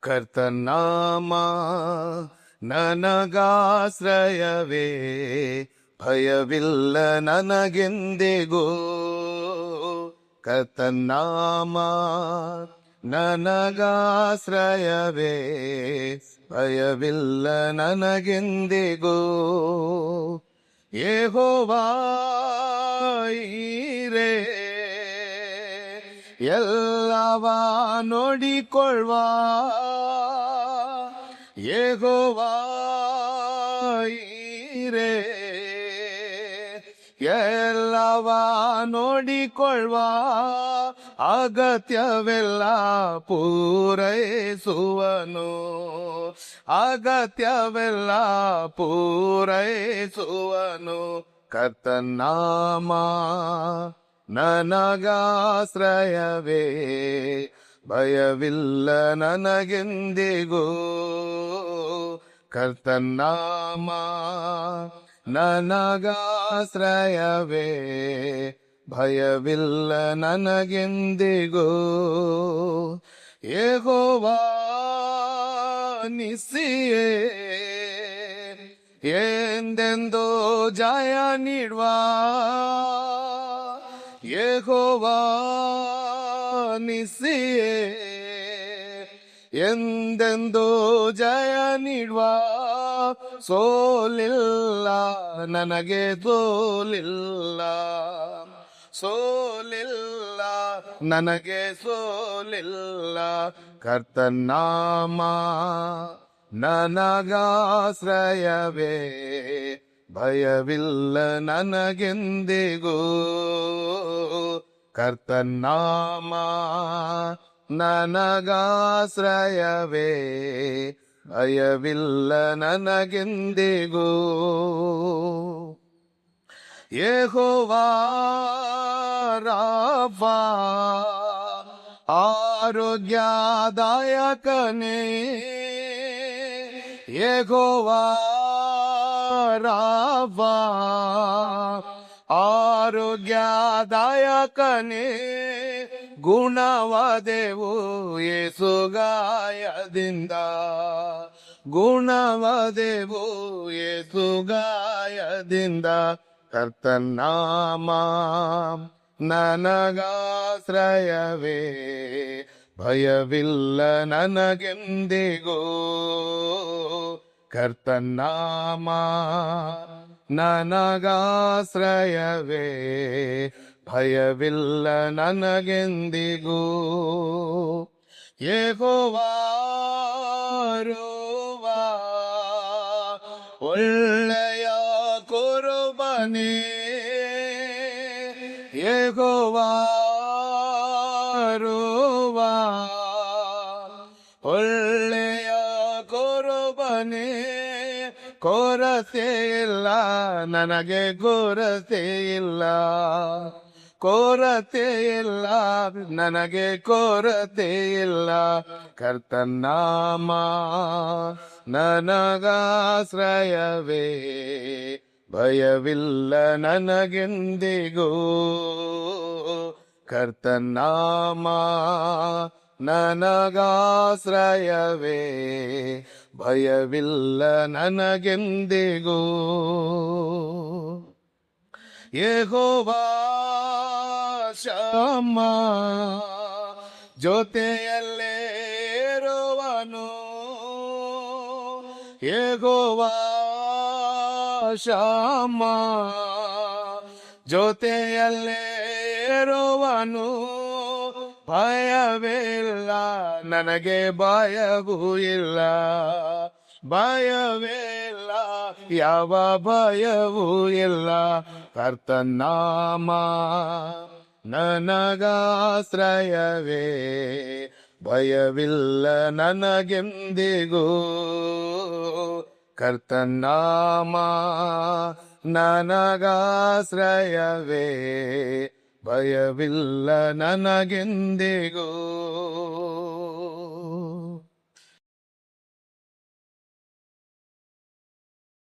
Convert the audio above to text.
ಕರ್ತನಾಮ ನನಗಾಶ್ರಯವೇ. ಭಯವಿಲ್ಲ ನನಗೆಂದಿಗೂ. ಕರ್ತನಾಮ ನನಗಾಶ್ರಯವೇ. ಭಯವಿಲ್ಲ ನನಗೆಂದಿಗೂ. ಯೆಹೋವಾ ಈರೇ. ಎಲ್ಲವ ನೋಡಿಕೊಳ್ಳುವ ಈರೇ. ಎಲ್ಲವ ನೋಡಿಕೊಳ್ಳುವ ಅಗತ್ಯವೆಲ್ಲ ಪೂರೈಸುವನು. ಅಗತ್ಯವೆಲ್ಲ ಪೂರೈಸುವನು. ಕರ್ತನಾಮ ನನಗಾಶ್ರಯವೇ ಭಯವಿಲ್ಲ ನನಗೆಂದಿಗೂ. ಕರ್ತನಾಮ ನನಗಾಶ್ರಯವೇ ಭಯವಿಲ್ಲ ನನಗೆಂದಿಗೂ. ಯೆಹೋವಾ ನಿಸಿಯೇ ಎಂದೆಂದೋ ಜಯ ನೀಡುವ. ಯೆಹೋವಾ ನಿಸಿಯೇ ಎಂದೆಂದೋ ಜಯ ನೀಡುವ? ಸೋಲಿಲ್ಲ ನನಗೆ ಸೋಲಿಲ್ಲ. ಸೋಲಿಲ್ಲ ನನಗೆ ಸೋಲಿಲ್ಲ. ಕರ್ತನಾಮ ನನಗಾಶ್ರಯವೇ. ಭಯವಿಲ್ಲ ನನಗೆಂದಿಗೂ. ಕರ್ತನಾಮ ನನಗಾಶ್ರಯವೇ. ಭಯವಿಲ್ಲ ನನಗೆಂದಿಗೂ. ಯೆಹೋವಾ ರಾಫಾ ಆರೋಗ್ಯದಾಯಕನೇ. ಯೆಹೋವಾ ರಾಫಾ ಆರೋಗ್ಯದಾಯಕನೇ ಗುಣವದೆವು ಯೇಸುಗಾಯದಿಂದ. ಗುಣವದೆವು ಯೇಸುಗಾಯದಿಂದ. ಕರ್ತನಾಮ ನನಗಾಶ್ರಯವೇ. ಭಯವಿಲ್ಲ ನನಗೆಂದಿಗೂ. ಕರ್ತನಾಮ ನನಗಾಶ್ರಯವೇ. ಭಯವಿಲ್ಲ ನನಗೆಂದಿಗೂ. ಯೆಹೋವಾರುವಾ ಒಳ್ಳೆಯ ಕುರುಬನೇ. ಯೆಹೋವಾರುವಾ ಕೊರತೆ ಇಲ್ಲ ನನಗೆ ಕೊರತೆ ಇಲ್ಲ ಕೊರತೆ ಇಲ್ಲ ನನಗೆ ಕೊರತೆ ಇಲ್ಲ ಕರ್ತನಾಮ ನನಗಾಶ್ರಯವೇ. ಭಯವಿಲ್ಲ ನನಗೆಂದಿಗೂ. ಕರ್ತನಾಮ ನನಗಾಶ್ರಯವೇ ಭಯವಿಲ್ಲ ನನಗೆಂದಿಗೂ. ಯೆಹೋವಾ ಶಮ ಜೊತೆಯಲ್ಲೇ ಇರುವನು ಯೆಹೋವಾ ಶಮ ಜೊತೆಯಲ್ಲೇ ಇರುವನು ಭಯವಿಲ್ಲ ನನಗೆ ಭಯವೂ ಇಲ್ಲ. ಭಯವಿಲ್ಲ ಯಾವ ಭಯವೂ ಇಲ್ಲ. ಕರ್ತನಾಮ ನನಗಾಶ್ರಯವೇ. ಭಯವಿಲ್ಲ ನನಗೆಂದಿಗೂ. ಕರ್ತನಾಮ ನನಗಾಶ್ರಯವೇ. ಭಯವಿಲ್ಲ ನನಗೆಂದಿಗೂ.